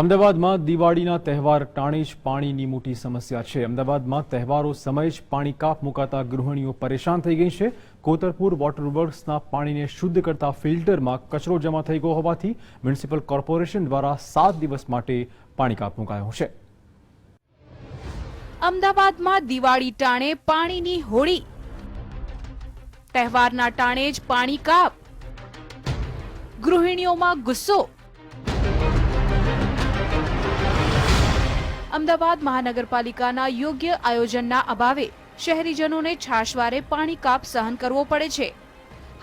અમદાવાદમાં દિવાળીના તહેવાર ટાણે જ પાણીની મોટી સમસ્યા છે. અમદાવાદમાં તહેવારો સમયે જ પાણી કાપ મુકાતા ગૃહિણીઓ પરેશાન થઈ ગઈ છે. કોતરપુર વોટર વર્ક્સના પાણીને શુદ્ધ કરતા ફિલ્ટરમાં કચરો જમા થઈ ગયો હોવાથી મ્યુનિસિપલ કોર્પોરેશન દ્વારા સાત દિવસ માટે પાણી કાપ મુકાયો છે. અમદાવાદમાં દિવાળી ટાણે પાણીની હોળી. તહેવારના ટાણે જ પાણી કાપ. ગૃહિણીઓમાં ગુસ્સો. અમદાવાદ મહાનગરપાલિકાના યોગ્ય આયોજનના અભાવે શહેરીજનોને છાશવારે પાણી કાપ સહન કરવો પડે છે.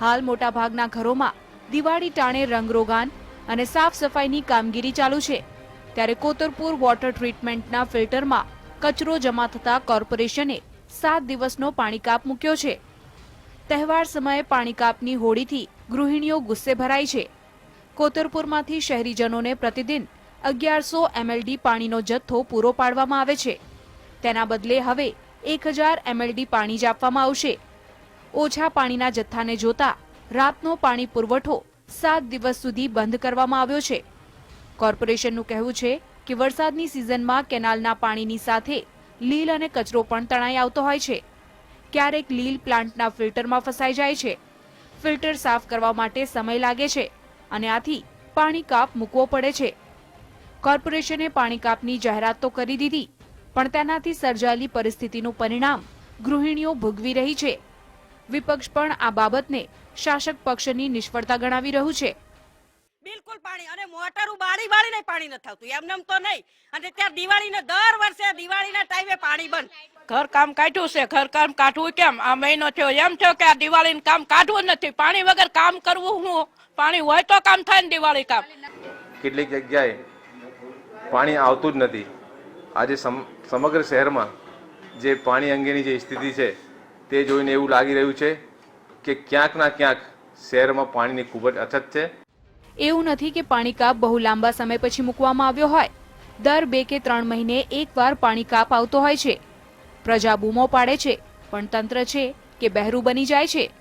હાલ મોટાભાગના ઘરોમાં દિવાળી ટાણે રંગરોગાન અને સાફ સફાઈની કામગીરી ચાલુ છે. ત્યારે કોતરપુર વોટર ટ્રીટમેન્ટના ફિલ્ટરમાં કચરો જમા થતા કોર્પોરેશને સાત દિવસનો પાણી કાપ મૂક્યો છે. તહેવાર સમયે પાણી કાપની હોળીથી ગૃહિણીઓ ગુસ્સે ભરાય છે. કોતરપુરમાંથી શહેરીજનોને પ્રતિદિન અગિયારસો એમએલડી પાણીનો જથ્થો પૂરો પાડવામાં આવે છે. તેના બદલે હવે એક હજાર એમએલડી પાણી જ આપવામાં આવશે. ઓછા પાણીના જથ્થાને જોતા રાતનો પાણી પુરવઠો સાત દિવસ સુધી બંધ કરવામાં આવ્યો છે. કોર્પોરેશનનું કહેવું છે કે વરસાદની સિઝનમાં કેનાલના પાણીની સાથે લીલ અને કચરો પણ તણાઈ આવતો હોય છે. ક્યારેક લીલ પ્લાન્ટના ફિલ્ટરમાં ફસાઈ જાય છે. ફિલ્ટર સાફ કરવા માટે સમય લાગે છે અને આથી પાણી કાપ મૂકવો પડે છે. કોર્પોરેશને પાણી કાપની જાહેરાત તો કરી દીધી પણ તેનાથી સર્જાયેલી પરિસ્થિતિનું પરિણામ ગૃહિણીઓ ભોગવી રહી છે. વિપક્ષ પણ આ બાબતને શાસક પક્ષની નિષ્ફળતા ગણાવી રહ્યું છે. બિલકુલ પાણી અને મોટરું બાળી બાળીને પાણી નથી આવતું એમને તો નહીં. અને ત્યાં દિવાળીને દર વર્ષે દિવાળીના ટાઈમે પાણી બંધ. ઘર કામ કાઢ્યું છે ઘર કામ કાઢવું કેમ? આ મહિનો થયો એમ થયો કે આ દિવાળીનું કામ કાઢવું નથી. પાણી વગર કામ કરવું હું? પાણી હોય તો કામ થાય ને દિવાળી કામ. કેટલીક જગ્યાએ પાણી આવતું જ નથી. આજે સમ- સમગ્ર શહેરમાં જે પાણી અંગેની જે સ્થિતિ છે, તે જોઈને એવું લાગી રહ્યું છે કે ક્યાંક ના ક્યાંક શહેરમાં પાણીની ખૂબ જ અછત છે. એવું નથી કે પાણી કાપ બહુ લાંબા સમય પછી મૂકવામાં આવ્યો હોય. દર બે કે ત્રણ મહિને એકવાર પાણી કાપ આવતો હોય છે. પ્રજા બૂમો પાડે છે, પણ તંત્ર છે કે બહેરું બની જાય છે.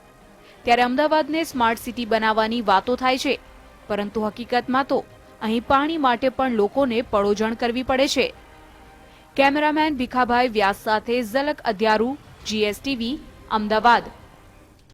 ત્યારે અમદાવાદને સ્માર્ટ સિટી બનાવવાની વાતો થાય છે. પરંતુ હકીકતમાં તો અહીં પાણી માટે પણ લોકોને પડોજણ કરવી પડે છે. કેમેરામેન ભીખાભાઈ વ્યાસ સાથે ઝલક અધ્યારુ જીએસટીવી અમદાવાદ.